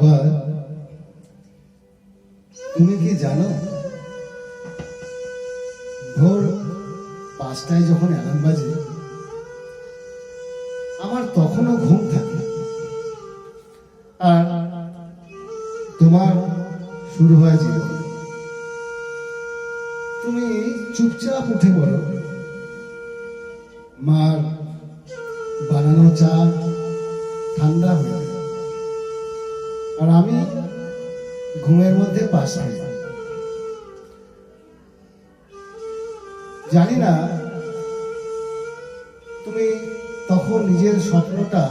বাবা তুমি কি জানো? ভোর পাঁচটায় যখন অ্যালার্ম বাজে, আমার তখনও ঘুম থাকে। আর তোমার শুরু হয় জীবন। তুমি চুপচাপ উঠে পড়ো। মার বানানো চা ঠান্ডা হয়ে। আর আমি ঘুমের মধ্যে পাশ খাই জানি না তুমি তখন নিজের স্বপ্নটা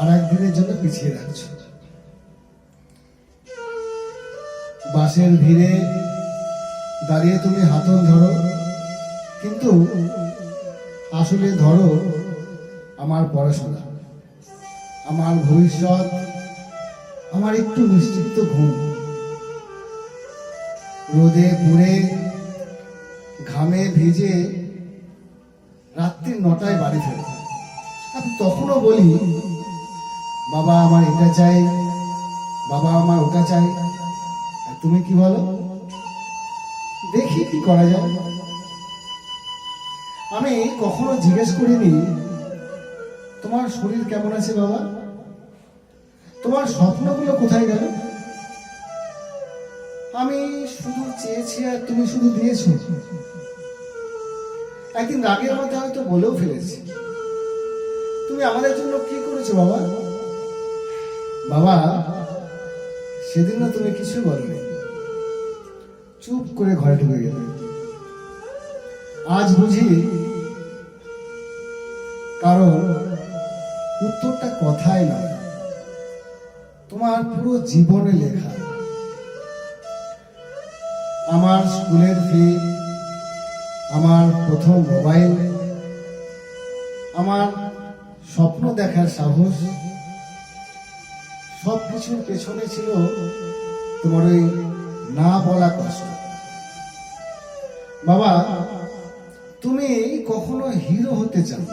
আর একদিনের জন্য পিছিয়ে রাখছো। বাসের ভিড়ে দাঁড়িয়ে তুমি হাতল ধরো, কিন্তু আসলে ধরো আমার পড়াশোনা, আমার ভবিষ্যৎ আমার একটু নিশ্চিত ঘুম। রোদে পুড়ে ঘামে ভেজে রাত্রি নটায় বাড়ি ফেরে। আমি তখনও বলি, বাবা, আমার এটা চাই, বাবা, আমার ওটা চাই। আর তুমি কি বলো? দেখি কি করা যায়। আমি কখনো জিজ্ঞেস করিনি, তোমার শরীর কেমন আছে বাবা? তোমার স্বপ্নগুলো কোথায় গেল? আমি শুধু চেয়েছি আর তুমি শুধু দিয়েছ। একদিন রাগের মধ্যে হয়তো বলেও ফেলেছি। তুমি আমাদের জন্য কি করেছ, বাবা? বাবা সেদিন না তুমি কিছু বলনি। চুপ করে ঘরে ঢুকে গেলে। আজ বুঝি কারণ উত্তরটা কথায় নয়। তোমার পুরো জীবনে লেখা। আমার স্কুলের ফি, আমার প্রথম মোবাইল, আমার স্বপ্ন দেখার সাহস সব কিছুর পেছনে ছিল তোমার ওই না বলা কষ্ট। বাবা, তুমি কখনো হিরো হতে চাও।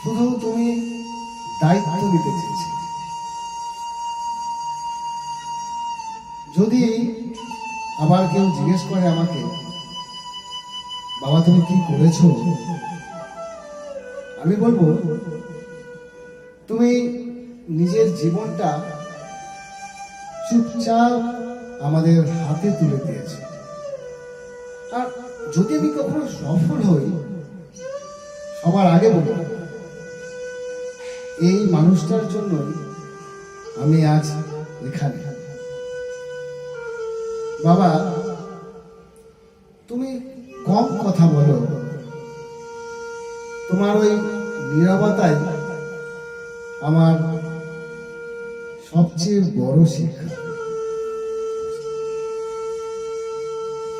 শুধু তুমি দায়িত্ব নিতে চেয়েছিলে যদি আবার কেউ জিজ্ঞেস করে আমাকে, বাবা, তুমি কি করেছ? আমি বলব, তুমি নিজের জীবনটা চুপচাপ আমাদের হাতে তুলে দিয়েছে। আর যদি আমি কখনো সফল হই, সবার আগে বলব এই মানুষটার জন্যই আমি আজ এখানে। বাবা তুমি কম কথা বলো। তোমার ওই নিরবতাই আমার সবচেয়ে বড় শিক্ষা।